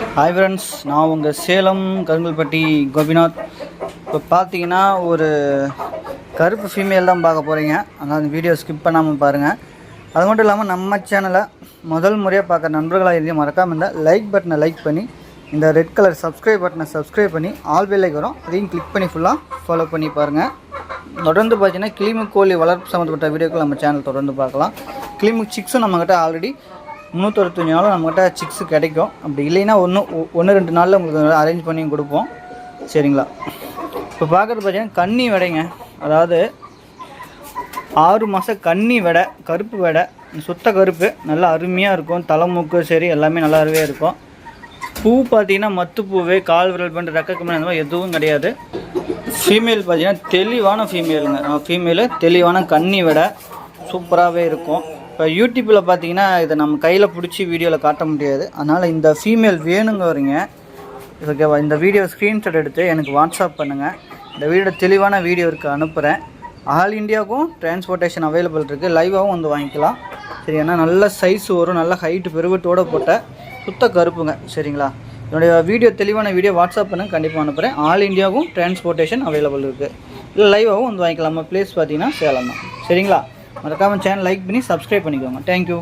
Hi friends நான் உங்கள் சேலம் கருங்கல்பட்டி கோபிநாத். இப்போ பார்த்தீங்கன்னா ஒரு கருப்பு ஃபீமேல் தான் பார்க்க போகிறீங்க அதனால் அந்த வீடியோ ஸ்கிப் பண்ணாமல் பாருங்கள் அது மட்டும் இல்லாமல் நம்ம சேனலை முதல் முறையாக பார்க்குற நண்பர்களாக இருந்து மறக்காமல் இருந்தால் லைக் பட்டனை லைக் பண்ணி இந்த ரெட் கலர் சப்ஸ்கிரைப் பட்டனை சப்ஸ்கிரைப் பண்ணி ஆல் பெல் லைக் வரும் அதையும் கிளிக் பண்ணி ஃபுல்லாக ஃபாலோ பண்ணி பாருங்கள் தொடர்ந்து பார்த்தீங்கன்னா கிளிமு கோழி வளர்ப்பு சம்மந்தப்பட்ட வீடியோக்கள் நம்ம சேனல் தொடர்ந்து பார்க்கலாம். கிளிமிக் சிக்ஸும் நம்மக்கிட்ட ஆல்ரெடி முந்நூற்றறுபத்தஞ்சு நாளும் நம்மகிட்ட சிக்ஸு கிடைக்கும். அப்படி இல்லைன்னா ஒன்று ஒன்று ரெண்டு நாளில் உங்களுக்கு அரேஞ்ச் பண்ணி கொடுப்போம். சரிங்களா? இப்போ பார்க்குறது பார்த்தீங்கன்னா கன்னி விடைங்க. அதாவது ஆறு மாதம் கன்னி விடை கருப்பு விடை சுத்த கருப்பு நல்லா அருமையாக இருக்கும். தலைமுக்கு சரி எல்லாமே நல்லா அருமையாக இருக்கும். பூ பார்த்தீங்கன்னா மத்து பூவே கால் விரல் பண்ணுற ரெக்க அந்த மாதிரி எதுவும் கிடையாது. ஃபீமேல் பார்த்தீங்கன்னா தெளிவான ஃபீமேலுங்க ஃபீமேலு தெளிவான கன்னி விடை சூப்பராகவே இருக்கும். இப்போ யூடியூப்பில் பார்த்தீங்கன்னா இதை நம்ம கையில் பிடிச்சி வீடியோவில் காட்ட முடியாது. அதனால் இந்த ஃபீமேல் வேணுங்க வரீங்க ஓகேவா இந்த வீடியோ ஸ்க்ரீன்ஷாட் எடுத்து எனக்கு வாட்ஸ்அப் பண்ணுங்கள் இந்த வீடியோ தெளிவான வீடியோ இருக்குது அனுப்புகிறேன் ஆல் இந்தியாவுக்கும் டிரான்ஸ்போர்ட்டேஷன் அவைலபிள் இருக்குது லைவாகவும் வந்து வாங்கிக்கலாம். சரி ஏன்னா நல்ல சைஸ் வரும். நல்ல ஹைட்டு பெருவட்டோட போட்ட சுத்த கருப்புங்க. சரிங்களா? என்னுடைய வீடியோ தெளிவான வீடியோ வாட்ஸ்அப் பண்ணுங்க. கண்டிப்பாக அனுப்புகிறேன் ஆல் இந்தியாவுக்கும் டிரான்ஸ்போர்ட்டேஷன் அவைலபிள் இருக்குது இல்லை லைவாகவும் வந்து வாங்கிக்கலாம். நம்ம ப்ளேஸ் பார்த்தீங்கன்னா சேலம் தான். சரிங்களா? மறக்காமல் சேனல் லைக் பண்ணி சப்ஸ்கிரைப் பண்ணிக்கோங்க. Thank you